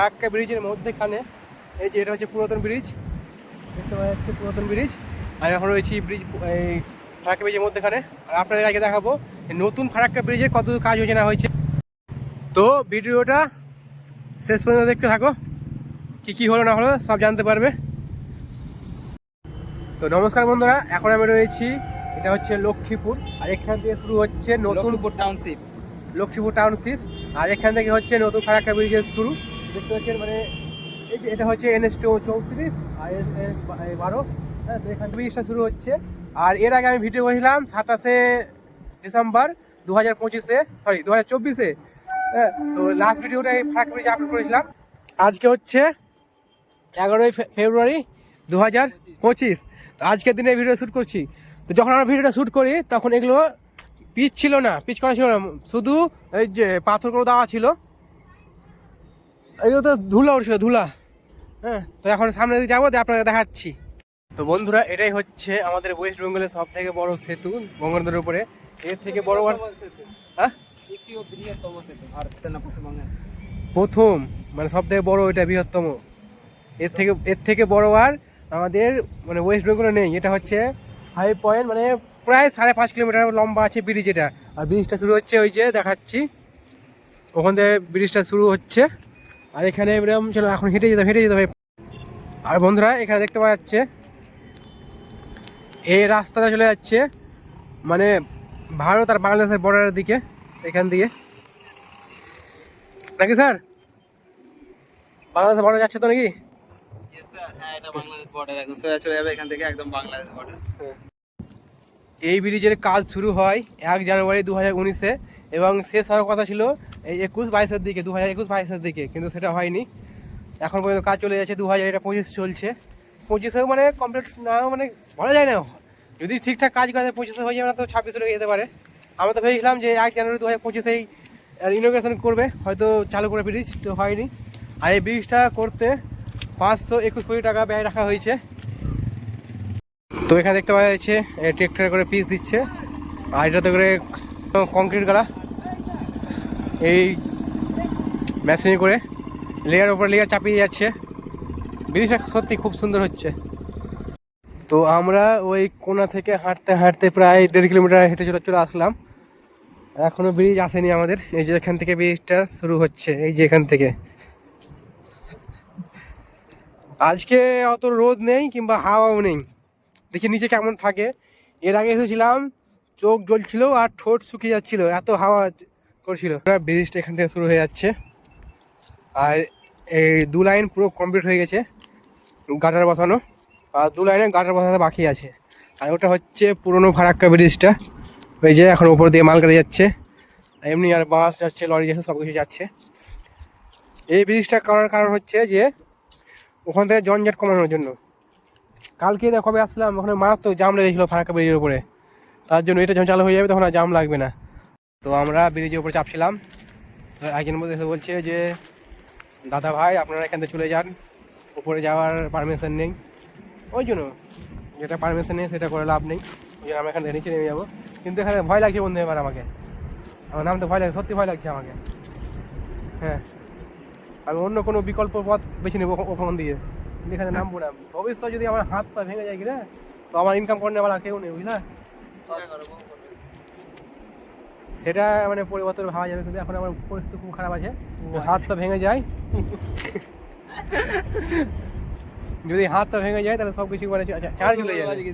এই ফারাক্কা ব্রিজের মধ্যেখানে এই যে এটা হচ্ছে পুরাতন ব্রিজ দেখতে পাওয়া যাচ্ছে পুরাতন ব্রিজ আমি এখন রয়েছি ব্রিজ এই ফারাক্কা ব্রিজের মধ্যেখানে। আর আপনাদের আগে দেখাবো নতুন ফারাক্কা ব্রিজে কত কাজ হয়েছে না হয়েছে। তো ভিডিওটা শেষ পর্যন্ত দেখতে থাকো কী কী হলো না হলো সব জানতে পারবে। তো নমস্কার বন্ধুরা এখন আমি রয়েছি এটা হচ্ছে লক্ষ্মীপুর আর এখান থেকে শুরু হচ্ছে নতুন টাউনশিপ লক্ষ্মীপুর টাউনশিপ আর এখান থেকে হচ্ছে নতুন ফারাক্কা ব্রিজের শুরু। দেখতে পাচ্ছেন মানে এই যে এটা হচ্ছে এনএস চৌত্রিশ আর বারো। হ্যাঁ তো এখান ব্রিজটা শুরু হচ্ছে। আর এর আগে আমি ভিডিও করেছিলাম সাতাশে ডিসেম্বর দু হাজার পঁচিশে সরি দু হাজার চব্বিশে। হ্যাঁ তো লাস্ট ভিডিওটা এই ফারাক্কা ব্রিজে আপলোড করেছিলাম। আজকে হচ্ছে এগারোই ফেব্রুয়ারি দু হাজার পঁচিশ। তো আজকের দিনে ভিডিও শ্যুট করছি। তো যখন আমরা ভিডিওটা শ্যুট করি, তখন এগুলো পিচ ছিল না পিচ করা ছিল না। শুধু এই যে পাথরগুলো দেওয়া ছিল। এগুলো তো ধুলা উঠছিল ধুলা। হ্যাঁ তো এখন সামনে দিকে যাব আপনাকে দেখাচ্ছি। তো বন্ধুরা এটাই হচ্ছে আমাদের ওয়েস্ট বেঙ্গলের সব থেকে বড় সেতু গঙ্গানগরের উপরে। এর থেকে বড় আর হ্যাঁ? প্রথম মানে সব থেকে বড় এটা বৃহত্তম। এর থেকে এর থেকে বড় আর আমাদের মানে ওয়েস্ট বেঙ্গলে নেই। এটা হচ্ছে ফাইভ পয়েন্ট মানে প্রায় সাড়ে পাঁচ কিলোমিটার লম্বা আছে ব্রিজ এটা। আর ব্রিজটা শুরু হচ্ছে ওই যে দেখাচ্ছি। ওখান থেকে ব্রিজটা শুরু হচ্ছে। আর এখানে এরকম চলো এখন হেঁটে যেতে হেঁটে যেতে হবে। আর বন্ধুরা এখানে দেখতে পাওয়া যাচ্ছে এই রাস্তাটা চলে যাচ্ছে মানে ভারত আর বাংলাদেশের বর্ডারের দিকে এখান দিয়ে। নাকি স্যার? বাংলাদেশে বর্ডার যাচ্ছে তো নাকি? এটা বাংলাদেশ বর্ডার একদম। চলে যাবে এখান থেকে একদম বাংলাদেশ বর্ডার এই ব্রিজের কাজ শুরু হয় এক জানুয়ারি দু হাজার উনিশে। এবং শেষ হওয়ার কথা ছিল এই একুশ বাইশের দিকে, দু হাজার একুশ বাইশের দিকে, কিন্তু সেটা হয়নি। এখন পর্যন্ত কাজ চলে যাচ্ছে, দু হাজার এটা পঁচিশ চলছে। পঁচিশেও মানে কমপ্লিট না মানে বলা যায় না। যদি ঠিকঠাক কাজ করে, পঁচিশে হয়ে যাবে না তো ছাব্বিশে হয়ে যেতে পারে। আমরা তো ভেবেছিলাম যে এক জানুয়ারি দু হাজার পঁচিশেই ইনোগ্রেশন করবে, হয়তো চালু করে ব্রিজ তো হয়নি। আর এই ব্রিজটা করতে পাঁচশো একুশ কোটি টাকা ব্যয় রাখা হয়েছে। তো এখানে দেখতে পাওয়া যাচ্ছে ট্রেক্টর করে পিস দিচ্ছে। আর এটাতে করে কংক্রিট গাড়া এই মেশিনে করে লেয়ার ওপর লেয়ার চাপিয়ে যাচ্ছে। ব্রিজটা সত্যি খুব সুন্দর হচ্ছে। তো আমরা ওই কোনা থেকে হাঁটতে হাঁটতে প্রায় দেড় কিলোমিটার হেঁটে চলে চলে আসলাম। এখনও ব্রিজ আসেনি আমাদের। এই যে এখান থেকে ব্রিজটা শুরু হচ্ছে, এই যে এখান থেকে। আজকে অত রোদ নেই কিংবা হাওয়াও নেই। দেখি নিচে কেমন থাকে। এর আগে এসেছিলাম, চোখ জ্বলছিল আর ঠোঁট শুকিয়ে যাচ্ছিল। এত হাওয়া করছিল। ব্রিজটা এখান থেকে শুরু হয়ে যাচ্ছে। আর এই দু লাইন পুরো কমপ্লিট হয়ে গেছে গাটার বসানো। আর দু লাইনে গাটার বসাতে বাকি আছে। আর ওটা হচ্ছে পুরনো ফারাক্কা ব্রিজটা। ওই যে এখন উপর দিয়ে মাল গাড়ি যাচ্ছে। এমনি আর বাস যাচ্ছে, লরি যাচ্ছে, সব কিছু যাচ্ছে। এই ব্রিজটা করার কারণ হচ্ছে যে ওখান থেকে জঞ্জাট কমানোর জন্য। কালকে কবে আসলাম, ওখানে মারাত্মক জাম লেগেছিলো ফারাক্কা ব্রিজের উপরে। তার জন্য এটা যখন চালু হয়ে যাবে তখন আর জাম লাগবে না। তো আমরা ব্রিজের উপরে চাপছিলাম। একজন মধ্যে এসে বলছে যে, দাদা ভাই, আপনারা এখান থেকে চলে যান। উপরে যাওয়ার পারমিশন নেই। ওই জন্য, যেটা পারমিশন নেই, সেটা করে লাভ নেই। ওই জন্য আমরা এখান থেকে নিচে নেমে যাব। কিন্তু এখানে ভয় লাগছে বন্ধু এবার আমাকে। আমার নাম তো ভয় লাগছে, সত্যি ভয় লাগছে আমাকে। হ্যাঁ। আমি অন্য কোনো বিকল্প পথ বেছে নেব ওখান দিয়ে। এখানে নামবো না ভবিষ্যৎ যদি আমার হাত পা ভেঙে যায় কিনা, তো আমার ইনকাম করে নেওয়ার আর কেউ নেই, বুঝলা? সেটা মানে পরিবর্তন ভাবা যাবে কিন্তু এখন আমার পরিস্থিতি খুব খারাপ আছে। হাত তো ভেঙে যায় যদি হাত তো ভেঙে যায় তাহলে সব কিছু মানে চা- চার চলে যাবে।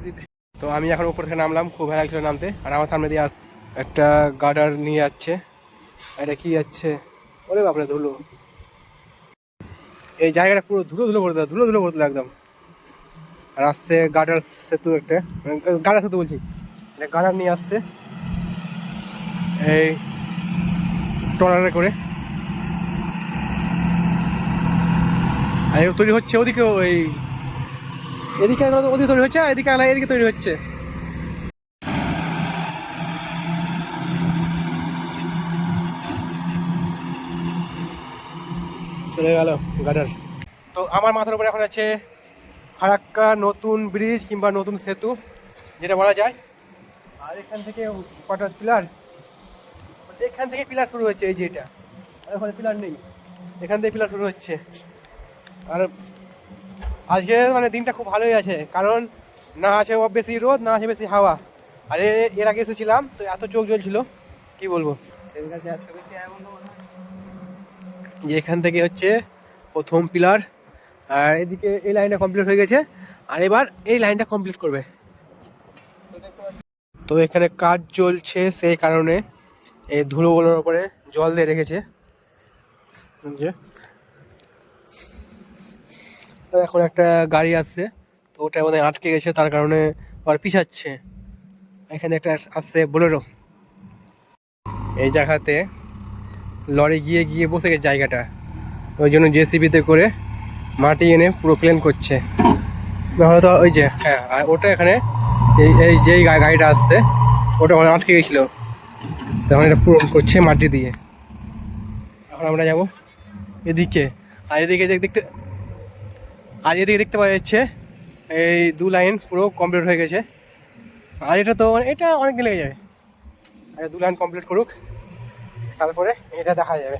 তো আমি এখন উপর থেকে নামলাম খুব ভালো লাগছিল নামতে। আর আমার সামনে দিয়ে একটা গার্ডার নিয়ে যাচ্ছে। এটা কি যাচ্ছে? ওরে বাপরে ধুলো। এই জায়গাটা পুরো ধুলো ধুলো করে ধুলো ধুলো করে দিল একদম। আর আসছে গার্ডার সেতু একটা গার্ডার সেতু বলছি। এটা গার্ডার নিয়ে আসছে। এই ট্রলারে করে। আর তৈরি হচ্ছে ওদিকে ওই এদিকে ওদিকে তৈরি হচ্ছে, আর এদিকে একলা এদিকে তৈরি হচ্ছে। চলে গেল গাডার। তো আমার মাথার উপরে এখন আছে ফারাক্কা নতুন ব্রিজ কিংবা নতুন সেতু, যেটা বলা যায়। আর এখান থেকে কটা পিলার? এখান থেকে পিলার শুরু হয়েছে এই যে এটা। আর ওখানে পিলার নেই। এখান থেকে পিলার শুরু হচ্ছে। আর আজকে মানে দিনটা খুব ভালোই আছে কারণ না আছে বেশি রোদ না আছে বেশি হাওয়া। আর এর আগে এসেছিলাম তো এত চোখ জ্বলছিল কি বলব? যে এখান থেকে হচ্ছে প্রথম পিলার আর এদিকে এই লাইনটা কমপ্লিট হয়ে গেছে। আর এবার এই লাইনটা কমপ্লিট করবে। তো এখানে কাজ চলছে সেই কারণে। এই ধুলোগুলোর উপরে জল দিয়ে রেখেছে। যে। এখন একটা গাড়ি আসছে, তো ওটা বোধহয় আটকে গেছে, তার কারণে আবার পিছাচ্ছে। এখানে একটা আসছে বোলেরো। এই জায়গাতে লরি গিয়ে গিয়ে বসে গেছে জায়গাটা। ওই জন্য জেসিবিতে করে মাটি এনে পুরো প্লেন করছে। নাহলে তো ওই যে হ্যাঁ আর ওটা এখানে এই এই যেই গাড়িটা আসছে, ওটা আটকে গেছিল। তখন এটা পূরণ করছে মাটি দিয়ে। এখন আমরা যাব এদিকে। আর এদিকে দেখ- দেখতে আর এদিকে দেখতে পাওয়া যাচ্ছে এই দু লাইন পুরো কমপ্লিট হয়ে গেছে। আর এটা তো এটা অনেক লেগে যাবে। আর দু লাইন কমপ্লিট করুক। তারপরে এটা দেখা যাবে।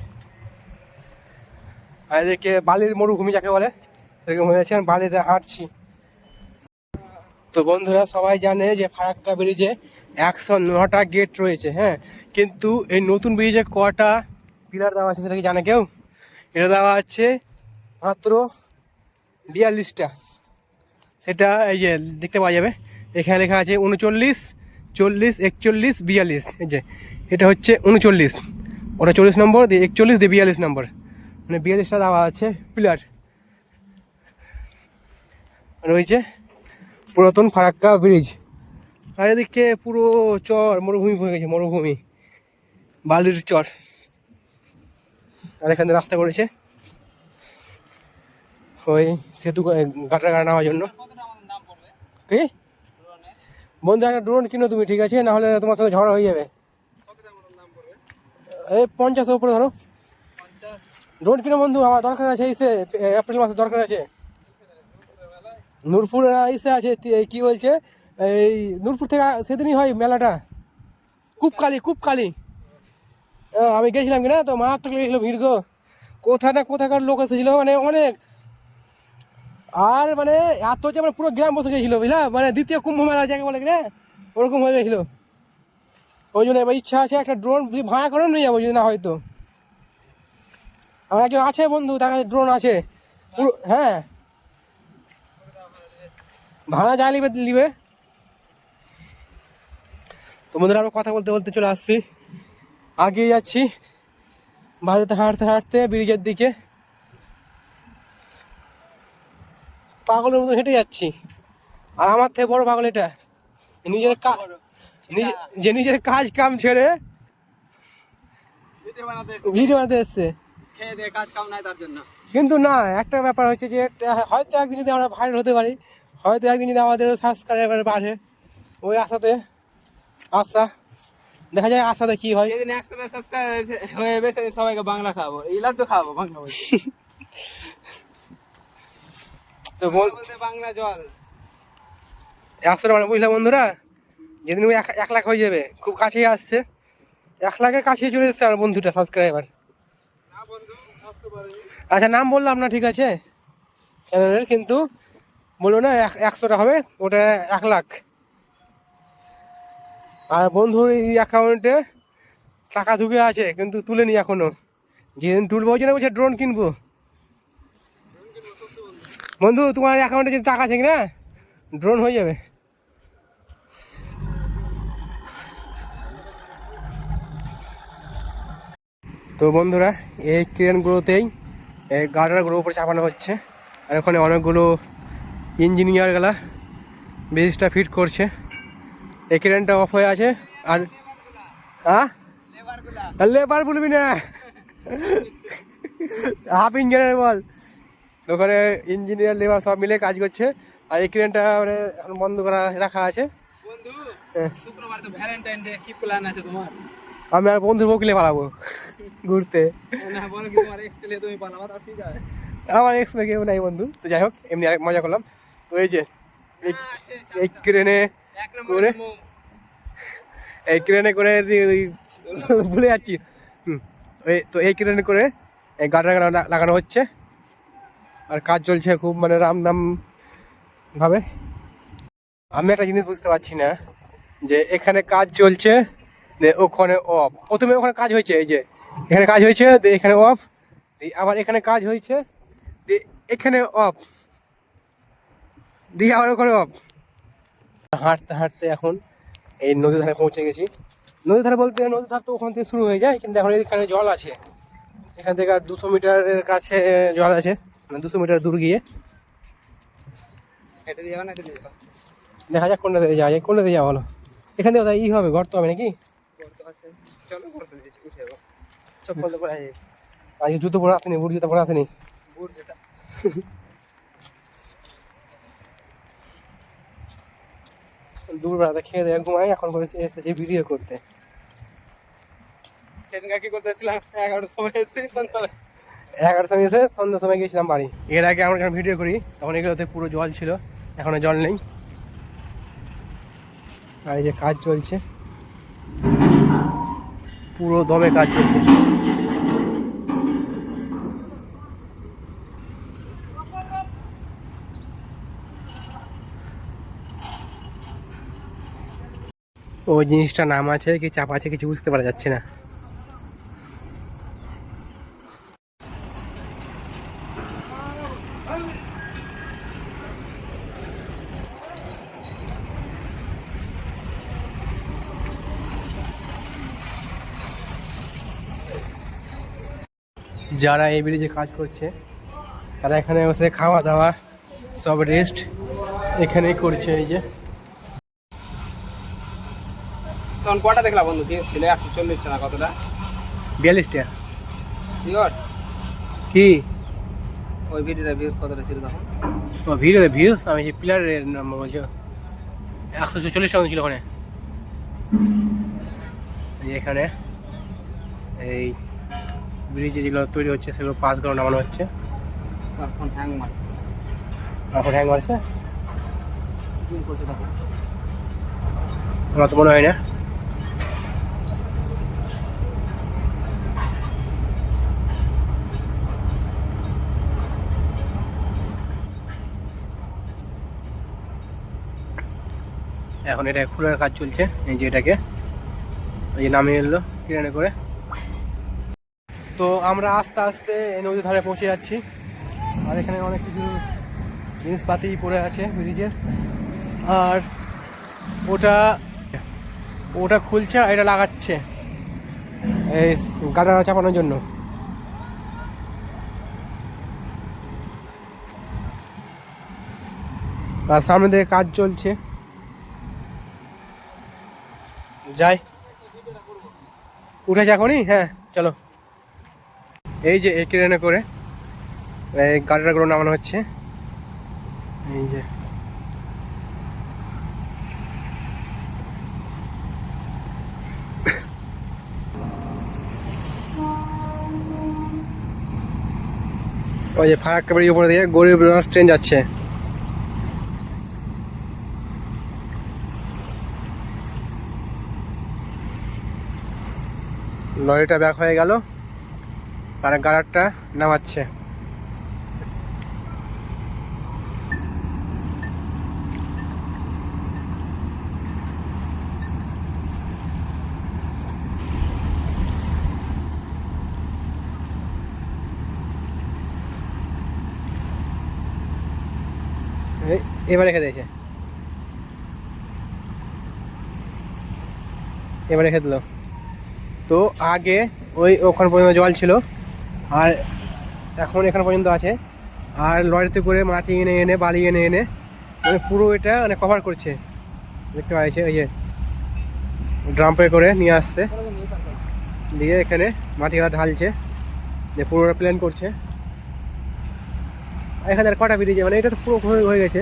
আর এদিকে বালির মরুভূমি যাকে বলে, এরকম হয়ে যাচ্ছে, বালিতে হাঁটছি। তো বন্ধুরা সবাই জানে যে ফারাক্কা ব্রিজে একশো নটা গেট রয়েছে হ্যাঁ? কিন্তু এই নতুন ব্রিজে কটা পিলার দেওয়া আছে, সেটা কি জানে কেউ? এটা দেওয়া আছে মাত্র বিয়াল্লিশটা। সেটা এই যে দেখতে পাওয়া যাবে। এখানে লেখা আছে উনচল্লিশ, চল্লিশ, একচল্লিশ, বিয়াল্লিশ। এই যে, এটা হচ্ছে উনচল্লিশ। ওটা চল্লিশ নম্বর, দিয়ে একচল্লিশ, দিয়ে বিয়াল্লিশ নম্বর। মানে বিয়াল্লিশটা দেওয়া আছে পিলার রয়েছে পুরাতন ফারাক্কা ব্রিজ আর এদিকে পুরো চর, মরুভূমি হয়ে গেছে, মরুভূমি। বালির চর। আর এখানে রাস্তা করেছে। ওই সেতু গাটার গাড়া নেওয়ার জন্য। কি? বন্ধু, একটা ড্রোন কিনো তুমি, ঠিক আছে? নাহলে তোমার সঙ্গে ঝড় হয়ে যাবে। এই পঞ্চাশের উপরে ধরো। ড্রোন কিনো বন্ধু, আমার দরকার আছে এসে এপ্রিল মাসে দরকার আছে। নূরপুর এসে আছে কি বলছে? এই নূরপুর থেকে সেদিনই হয় মেলাটা। কূপকালি কূপকালি আমি গেছিলাম কিনা, তো মারাত্মক লেগেছিল ভিড় গো। কোথা না কোথাকার লোক এসেছিল মানে অনেক। আর মানে এত হচ্ছে মানে পুরো গ্রাম বসে গেছিল, বুঝলা? মানে দ্বিতীয় কুম্ভ মেলা যাকে বলে কিনা, ওরকম হয়ে গেছিল। ওই জন্য এবার ইচ্ছা আছে একটা ড্রোন ভাড়া করে নিয়ে যাব, যদি না হয়তো আমার একজন আছে বন্ধু, তার কাছে ড্রোন আছে। পুরো হ্যাঁ। ভাড়া যা নিবে তো বন্ধুরা আমরা কথা বলতে বলতে চলে আসছি। আগিয়ে যাচ্ছি বাড়িতে হাঁটতে হাঁটতে ব্রিজের দিকে। পাগলের মতো হেঁটে যাচ্ছি। আর আমার থেকে বড় পাগল এটা। নিজের কা- নিজে- যে নিজের কাজ কাম ছেড়ে ভিডিও বানাতে এসছে। কাজ কিন্তু না একটা ব্যাপার হচ্ছে যে হয়তো একদিন যদি আমরা ভাইরাল হতে পারি হয়তো একদিন যদি আমাদের সাবস্ক্রাইবার বাড়ে ওই আশাতে। আশা দেখা যায় আশাতে কি হয়। যেদিন একশো হয়ে যাবে সেদিন সবাইকে বাংলা খাব। এই লাড্ডু খাব বাংলা বলছি। তো বল। বলতে বাংলা জল। একশো মানে বুঝলাম বন্ধুরা যেদিন ওই এক এক লাখ হয়ে যাবে খুব কাছেই আসছে। এক লাখের কাছেই চলে এসছে আমার বন্ধুটা সাবস্ক্রাইবার আচ্ছা নাম বললাম না ঠিক আছে। চ্যানেলের কিন্তু বলল না এক একশোটা হবে ওটা এক লাখ। আর বন্ধুর এই অ্যাকাউন্টে টাকা ঢুকে আছে, কিন্তু তুলেনি এখনও। যেদিন তুলবো, ওই জন্য বলছে ড্রোন কিনবো। বন্ধু, তোমার অ্যাকাউন্টে যদি টাকা আছে না ড্রোন হয়ে যাবে। তো বন্ধুরা, এই ক্রেনগুলোতেই এই গার্ডারগুলো উপরে চাপানো হচ্ছে। আর ওখানে অনেকগুলো ইঞ্জিনিয়ার গেলা ব্রিজটা ফিট করছে। এই ক্রেনটা অফ হয়ে আছে আর হ্যাঁ লেবার বলবি না হাফ ইঞ্জিনিয়ার বল ওখানে ইঞ্জিনিয়ার লেবার সব মিলে কাজ করছে আর এই ক্রেনটা মানে এখন বন্ধ করা রাখা আছে হ্যাঁ। শুক্রবার তো ভ্যালেন্টাইন ডে কি প্ল্যান আছে তোমার আমি আর বন্ধুর বকলে পালাবো ঘুরতে এক্স আমার এক্সপে কেউ নাই বন্ধু তো যাই হোক এমনি মজা করলাম তো এই যে এই- ক্রেনে করে। এই ক্রেনে করে ভুলে যাচ্ছি। তো এই ক্রেনে করে এই গাড়ি লাগানো হচ্ছে। আর কাজ চলছে খুব মানে রামদাম ভাবে। আমি একটা জিনিস বুঝতে পারছি না যে এখানে কাজ চলছে যে ওখানে অফ প্রথমে ওখানে কাজ হয়েছে এই যে এখানে কাজ হয়েছে দিয়ে এখানে অফ দিয়ে আবার এখানে কাজ হয়েছে দিয়ে এখানে অফ দিয়ে আবার ওখানে অফ হাঁটতে হাঁটতে এখন এই নদীর ধারে পৌঁছে গেছি। নদীর ধারে বলতে নদীর ধার তো ওখান থেকে শুরু হয়ে যায় কিন্তু এখন এখানে জল আছে। এখান থেকে আর দুশো মিটারের কাছে জল আছে মানে দুশো মিটার দূর গিয়ে। হেঁটে দিয়ে না হেঁটে দিয়ে দেখা যাক কোনটা দিয়ে যাওয়া যায় কোনটা দিয়ে যাওয়া হলো। এখান থেকে ই হবে গর্ত হবে নাকি? চলো করতে দিয়েছি উঠে যাব। চপ্পল তো পরে আজকে জুতো পরে আসেনি বুট জুতো পরে আসেনি। বুট যেটা দুপুরবেলাতে খেয়ে দিয়ে ঘুমাই এখন এসেছি ভিডিও করতে। সেদিনকার কি করতে এসেছিলাম এগারোটার সময় এসেছি সন্ধ্যাবেলা। এগারোটার সময় এসে সন্ধ্যার সময় গিয়েছিলাম বাড়ি। এর আগে আমরা যখন ভিডিও করি তখন এগুলোতে পুরো জল ছিল এখন জল নেই। আর এই যে কাজ চলছে। পুরো দমে কাজ চলছে। ওই জিনিসটা নাম আছে কি চাপ আছে কিছু বুঝতে পারা যাচ্ছে না। যারা এই ব্রিজে কাজ করছে, তারা এখানে বসে খাওয়া দাওয়া, সব রেস্ট এখানেই করছে এই যে। তখন কটা দেখলাম বন্ধু? ছিল একশো চল্লিশ না কতটা? বিয়াল্লিশ টাকা। শিওর কি? ওই ভিডিওটা ভিউজ কতটা ছিল তখন? ও ভিডিও ভিউজ আমি যে পিলারের নাম্বার বলছো। একশো চল্লিশ টাকা ছিল ওখানে। এখানে। এই ব্রিজে যেগুলো তৈরি হচ্ছে সেগুলো পাতগুলো নামানো হচ্ছে। তার ফোন হ্যাং মারছে। এখন হ্যাং মারছে। জুম করছে তখন? আমার তো মনে হয় না। এখন এটা খোলার কাজ চলছে, এই যে এটাকে, এই যে নামিয়ে এলো ট্রেনে করে। তো আমরা আস্তে আস্তে এই নদীর ধারে পৌঁছে যাচ্ছি। আর এখানে অনেক কিছু জিনিসপাতি পড়ে আছে ব্রিজের আর ওটা ওটা খুলছে আর এটা লাগাচ্ছে, এই গাড়া চাপানোর জন্য। আর সামনে দিকে কাজ চলছে। যাই। উঠেছে এখনই হ্যাঁ চলো। এই যে এই ট্রেনে করে, এই গাড়িটাগুলো নামানো হচ্ছে। এই যে। ওই যে ফারাক্কা বাড়ির উপরে দিয়ে গরিব ট্রেন যাচ্ছে। লরিটা ব্যাক হয়ে গেল। আর গাড়ারটা নামাচ্ছে। এবার রেখে দিয়েছে। এবার রেখে দিল। তো আগে ওই ওখান পর্যন্ত জল ছিল, আর এখন এখানে পর্যন্ত আছে। আর লরিতে করে মাটি এনে এনে, বালি এনে এনে মানে পুরো এটা মানে কভার করছে। দেখতে পাচ্ছে, ওই যে ড্রাম্পে করে নিয়ে আসছে। দিয়ে এখানে মাটিগুলা ঢালছে, দিয়ে পুরোটা প্ল্যান করছে। এখানে আর কটা বেরিয়েছে মানে এটা তো পুরো হয়ে গেছে।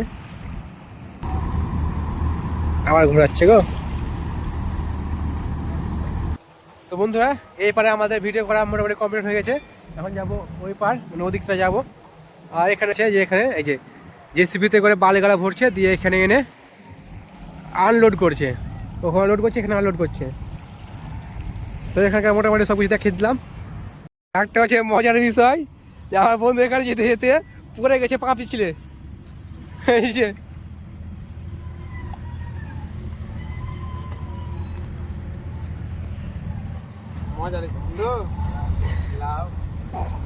আবার ঘোরাচ্ছে গো। তো বন্ধুরা, এই পারে আমাদের ভিডিও করা মোটামুটি কমপ্লিট হয়ে গেছে। এখন যাব ওই পার মানে ওদিকটা যাব। আর এখানে আছে যে এখানে, এই যে জেসিবিতে করে বালিগালা ভরছে, দিয়ে এখানে এনে আনলোড করছে। ওখানে আনলোড করছে, এখানে আনলোড করছে। তো এখানকার মোটামুটি সব কিছু দেখিয়ে দিলাম। একটা হচ্ছে মজার বিষয়, যে আমার বন্ধু এখানে যেতে যেতে পড়ে গেছে, পা পিছলে। এই যে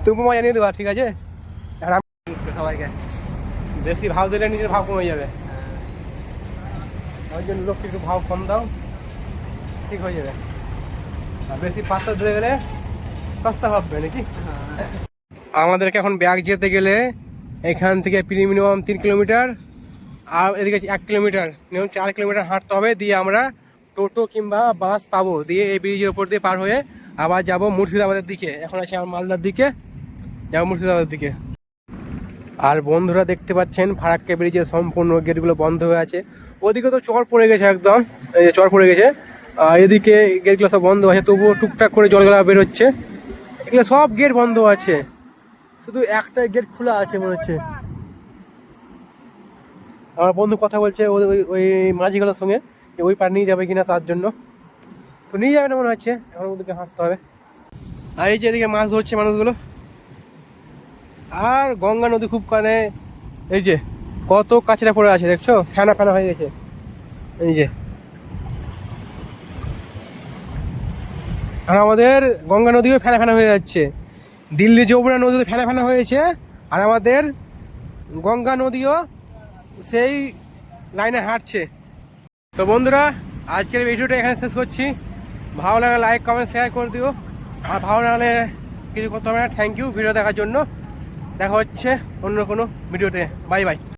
তুমি মজা নিয়ে দেবা ঠিক আছে? সবাইকে। বেশি ভাব দিলে নিজের ভাব কমে যাবে। ওই জন্য লোককে একটু ভাব কম দাও ঠিক হয়ে যাবে। আর বেশি পাথর ধরে গেলে সস্তা ভাববে নাকি? আমাদেরকে এখন ব্যাগ যেতে গেলে এখান থেকে মিনিমাম তিন কিলোমিটার আর এদিকে এক কিলোমিটার। মিনিমাম চার কিলোমিটার হাঁটতে হবে দিয়ে আমরা টোটো কিংবা বাস পাবো। দিয়ে এই ব্রিজের উপর দিয়ে পার হয়ে আবার যাব মুর্শিদাবাদের দিকে। এখন আছে আমার মালদার দিকে। যাব মুর্শিদাবাদের দিকে। আর বন্ধুরা দেখতে পাচ্ছেন, ফারাক্কা ব্রিজের সম্পূর্ণ গেটগুলো বন্ধ হয়ে আছে। ওদিকে তো চর পড়ে গেছে একদম। চর পড়ে গেছে। আর এদিকে গেটগুলো সব বন্ধ আছে, তবুও টুকটাক করে জলগুলো বেরোচ্ছে। এগুলো সব গেট বন্ধ আছে। শুধু একটা গেট খোলা আছে মনে হচ্ছে। আমার বন্ধু কথা বলছে ওই ওই- মাঝিগুলোর সঙ্গে ওই পার নিয়ে যাবে কিনা তার জন্য। তো নিয়ে যাবে না মনে হচ্ছে। এখন ওদেরকে হাঁটতে হবে। আর এই যে এদিকে মাছ ধরছে মানুষগুলো। আর গঙ্গা নদী খুব কানে, এই যে কত কাঁচরা পড়ে আছে, দেখছ? ফেনা ফেনা হয়ে গেছে। এই যে। আর আমাদের গঙ্গা নদীও ফেনা ফেনা হয়ে যাচ্ছে। দিল্লি যমুনা নদীতে ফেনা ফেনা হয়েছে। আর আমাদের গঙ্গা নদীও সেই লাইনে হাঁটছে। তো বন্ধুরা, আজকের ভিডিওটা এখানে শেষ করছি। ভালো লাগলে লাইক কমেন্ট শেয়ার করে দিও। আর ভালো লাগলে কিছু করতে হবে না। থ্যাংক ইউ ভিডিও দেখার জন্য। দেখা হচ্ছে অন্য কোনো ভিডিওতে বাই বাই